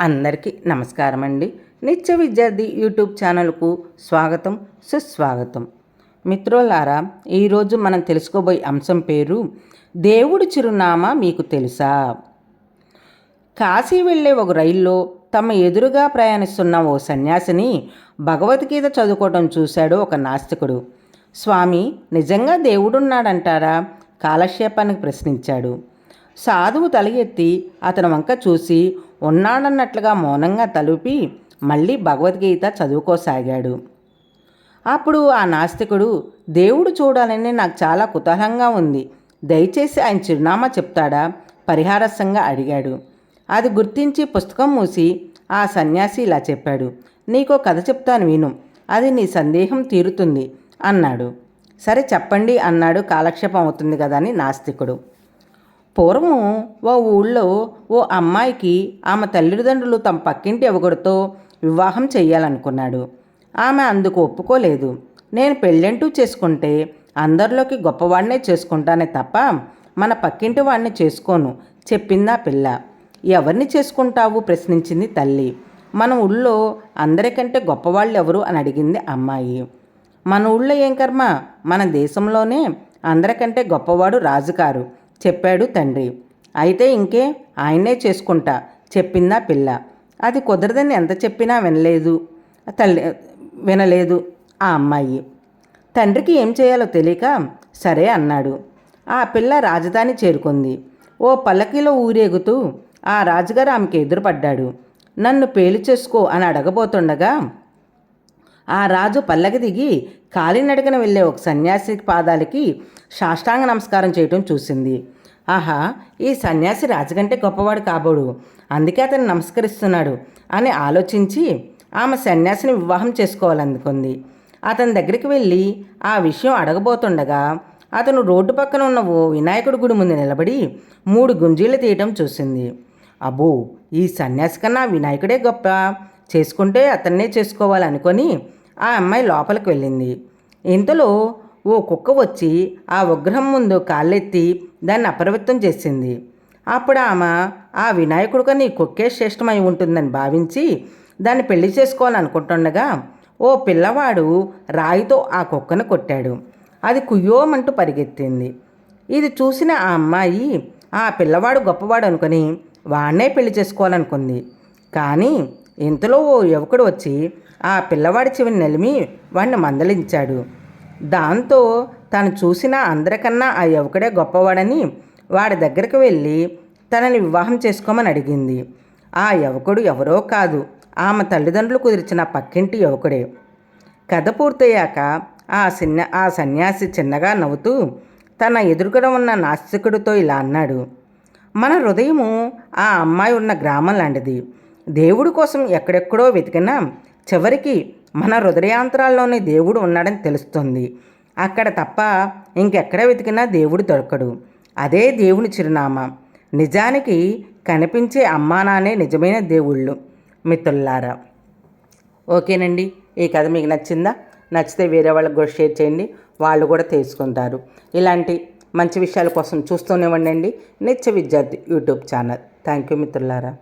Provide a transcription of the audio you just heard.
అందరికీ నమస్కారం అండి నిత్య విద్యార్థి యూట్యూబ్ ఛానల్కు స్వాగతం సుస్వాగతం. మిత్రులారా ఈరోజు మనం తెలుసుకోబోయే అంశం పేరు దేవుడి చిరునామా మీకు తెలుసా? కాశీ వెళ్ళే ఒక రైల్లో తమ ఎదురుగా ప్రయాణిస్తున్న ఓ సన్యాసిని భగవద్గీత చదువుకోవడం చూశాడు ఒక నాస్తికుడు. స్వామి నిజంగా దేవుడున్నాడంటారా? కాలక్షేపానికి ప్రశ్నించాడు. సాధువు తల ఎత్తి అతని వంక చూసి ఉన్నాడన్నట్లుగా మౌనంగా తలుపి మళ్ళీ భగవద్గీత చదువుకోసాగాడు. అప్పుడు ఆ నాస్తికుడు దేవుడు చూడాలని నాకు చాలా కుతూహలంగా ఉంది. దయచేసి ఆయన చిరునామా చెప్తాడా పరిహారస్యంగా అడిగాడు. అది గుర్తించి పుస్తకం మూసి ఆ సన్యాసి ఇలా చెప్పాడు. నీకో కథ చెప్తాను విను. అది నీ సందేహం తీరుతుంది అన్నాడు. సరే చెప్పండి అన్నాడు. కాలక్షేపం అవుతుంది కదా అని నాస్తికుడు. పూర్వం ఓ ఊళ్ళో ఓ అమ్మాయికి ఆమె తల్లిదండ్రులు తమ పక్కింటి ఎవగుడితో వివాహం చేయాలనుకున్నాడు ఆమె అందుకు ఒప్పుకోలేదు. నేను పెళ్ళంటూ చేసుకుంటే అందరిలోకి గొప్పవాడినే చేసుకుంటానే తప్ప మన పక్కింటి వాడిని చేసుకోను చెప్పిందా పిల్ల. ఎవరిని చేసుకుంటావు? ప్రశ్నించింది తల్లి. మన ఊళ్ళో అందరికంటే గొప్పవాళ్ళు ఎవరు అని అడిగింది అమ్మాయి. మన ఊళ్ళో ఏం కర్మ? మన దేశంలోనే అందరికంటే గొప్పవాడు రాజుకారు చెప్పాడు తండ్రి. అయితే ఇంకే ఆయనే చేసుకుంటా చెప్పిందా పిల్ల. అది కుదరదని ఎంత చెప్పినా వినలేదు. తల్లి వినలేదు ఆ అమ్మాయి. తండ్రికి ఏం చేయాలో తెలియక సరే అన్నాడు. ఆ పిల్ల రాజధాని చేరుకుంది. ఓ పల్లకిలో ఊరేగుతూ ఆ రాజుగారు ఆమెకి ఎదురుపడ్డాడు. నన్ను పేలు చేసుకో అని అడగబోతుండగా ఆ రాజు పల్లకి దిగి కాలినడకన వెళ్ళే ఒక సన్యాసి పాదాలకి సాష్టాంగ నమస్కారం చేయటం చూసింది. ఆహా ఈ సన్యాసి రాజుకంటే గొప్పవాడు కాబోడు. అందుకే అతను నమస్కరిస్తున్నాడు అని ఆలోచించి ఆమె సన్యాసిని వివాహం చేసుకోవాలనుకుంది. అతని దగ్గరికి వెళ్ళి ఆ విషయం అడగబోతుండగా అతను రోడ్డు పక్కన ఉన్న ఓ వినాయకుడి గుడి ముందు నిలబడి మూడు గుంజీలు తీయటం చూసింది. అబ్బో ఈ సన్యాసి కన్నా వినాయకుడే గొప్ప. చేసుకుంటే అతన్నే చేసుకోవాలనుకొని ఆ అమ్మాయి లోపలికి వెళ్ళింది. ఇంతలో ఓ కుక్క వచ్చి ఆ విగ్రహం ముందు కాళ్ళెత్తి దాన్ని అప్రవృత్తం చేసింది. అప్పుడు ఆమె ఆ వినాయకుడు కానీ కుక్కే శ్రేష్టమై ఉంటుందని భావించి దాన్ని పెళ్ళి చేసుకోవాలనుకుంటుండగా ఓ పిల్లవాడు రాయితో ఆ కుక్కను కొట్టాడు. అది కుయ్యోమంటూ పరిగెత్తింది. ఇది చూసిన ఆ అమ్మాయి ఆ పిల్లవాడు గొప్పవాడు అనుకుని వాడినే పెళ్ళి చేసుకోవాలనుకుంది. కానీ ఇంతలో ఓ యువకుడు వచ్చి ఆ పిల్లవాడి చెవిని నలిమి వాడిని మందలించాడు. దాంతో తను చూసిన అందరికన్నా ఆ యువకుడే గొప్పవాడని వాడి దగ్గరికి వెళ్ళి తనని వివాహం చేసుకోమని అడిగింది. ఆ యువకుడు ఎవరో కాదు ఆమె తల్లిదండ్రులు కుదిర్చిన పక్కింటి యువకుడే. కథ పూర్తయ్యాక ఆ సిన్న ఆ సన్యాసి చిన్నగా నవ్వుతూ తన ఎదురుగడ ఉన్న నాస్తికుడితో ఇలా అన్నాడు. మన హృదయము ఆ అమ్మాయి ఉన్న గ్రామం లాంటిది. దేవుడి కోసం ఎక్కడెక్కడో వెతికినా చివరికి మన హృదయాంతరాల్లోనే దేవుడు ఉన్నాడని తెలుస్తుంది. అక్కడ తప్ప ఇంకెక్కడ వెతికినా దేవుడు దొరకడు. అదే దేవుని చిరునామా. నిజానికి కనిపించే అమ్మానానే నిజమైన దేవుళ్ళు. మిత్రులారా ఓకేనండి? ఈ కథ మీకు నచ్చిందా? నచ్చితే వేరే వాళ్ళకి కూడా షేర్ చేయండి. వాళ్ళు కూడా తెలుసుకుంటారు. ఇలాంటి మంచి విషయాల కోసం చూస్తూనే ఉండండి. నిత్య విద్యార్థి యూట్యూబ్ ఛానల్. థ్యాంక్ యూ మిత్రులారా.